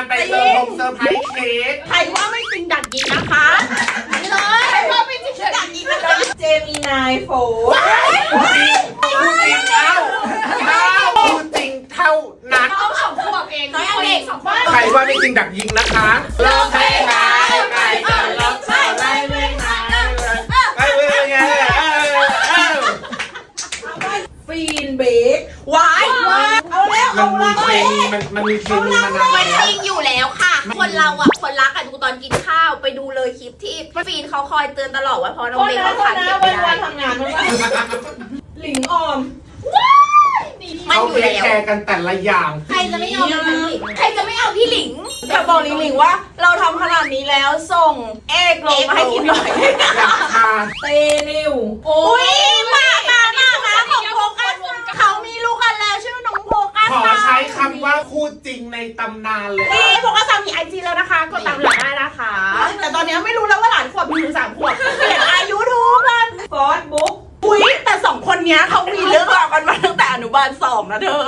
การไปเซอร์พงเซอร์ไพรส์เค้กใครว่าไม่จริงดักยิงนะคะนี่เลยใครว่าไม่จริงดักยิงนะคะเจมินายโฟพูดจริงพูดจริงเท่าเท่าพูดจริงเท่านั้นน้องสองขวบเองน้อยเด็กสองบ้านใครว่าไม่จริงดักยิงนะคะลองให้หา มันมีเคมีมันมันมีเคมีมานานมันแล้ว จริงอยู่แล้วค่ะ คนเราอะ คนรักอะดูตอนกินข้าวไปดูเลยคลิปที่ฟีนเขาคอยเตือนตลอดว่าพอน้องคนเด็กนะเขาคทานนเก็บวัไม่นได้วันทำงานมันว่าหลิงออมมันเขาอยู่เทคแล้วแคร์กันแต่ละอย่าง ใครจะไม่เอาพี่หลิงใครจะไม่เอาพี่หลิงอยากบอกหลิงหลิงว่า เราทำขนาดนี้แล้วส่งเอกลงมาให้กินหน่อยอยากทาเตนิวโอ้ยมามาของโฟกัสเขามีลูกกันแล้วชื่อน้องโฟกัส ขอใช้คำว่า คู่จริงในตำนานเลยนี่โฟกัสสามีไอจีแล้วนะคะ กดตามหลังได้นะคะ แต่ตอนนี้ไม่รู้แล้วว่าหลานขวบหรือสามขวบเปลี่ยนอายุทุกคนฟอสบุ๊กอุ้ยแต่สองคนเนี้ยเขามีเรื่องราวกันมาตั้งแต่อนุบาลสองนะเธอ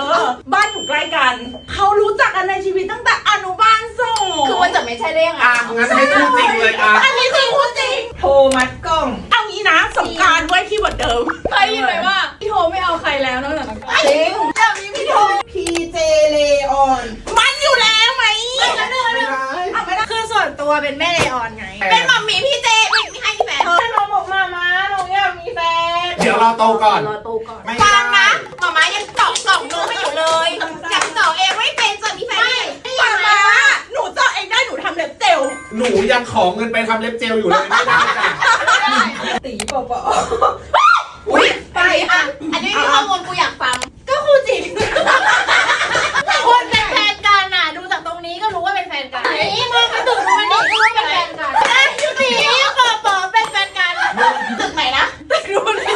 บ้านอยู่ใกล้กัน เขารู้จักกันในชีวิตตั้งแต่อนุบาลสองคือมันจะไม่ใช่เรื่องอะอะงั้นให้คู่จริงเลยอะ อันนี้คือพูดจริง โทรมัดกล้อง เอางี้นะสงกรารไว้ที่เหมือนเดิมใครยินไหมว่าพี่โทไม่เอาใครแล้วนอกจากนักกอล์ฟจริงจะมีพี่โทพีเจเลออน มันอยู่แล้วไหม ไม่ได้ เอาไม่ได้คือส่วนตัว เป็นแม่เลออนไง เป็นมัมมี่พี่เจไม่ไม่ให้แฟนเธอน้องบอกมามาน้องอยากมีแฟนเดี๋ยวเราโตก่อน รอโตก่อน ไม่ฟัได้งนะหมาม้ายังเจาะกล่องนมให้อยู่เลยอยากเจาะเองไม่เป็นจะมีแฟนไม่มามาหนูเจาะเองได้หนูทำเล็บเจลหนูยังขอเงินไปทำเล็บเจลอยู่เลยไม่ได้จ้ะตีปอปอ อุ้ยไปอะ อันนี้มีข้อมูลกูอยากฟัง ก็คือจริง คนเป็นแฟนกันน่ะ ดูจากตรงนี้ก็รู้ว่าเป็นแฟนกันนี่มึงไปตึกดูมันดิก็รู้ว่าเป็นแฟนกันไอ้ตีปอปอเป็นแฟนกันตึกไหนนะ รู้เลย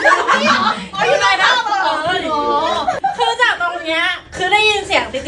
อ๋ออยู่ไหนนะปอโอ้ คือจากตรง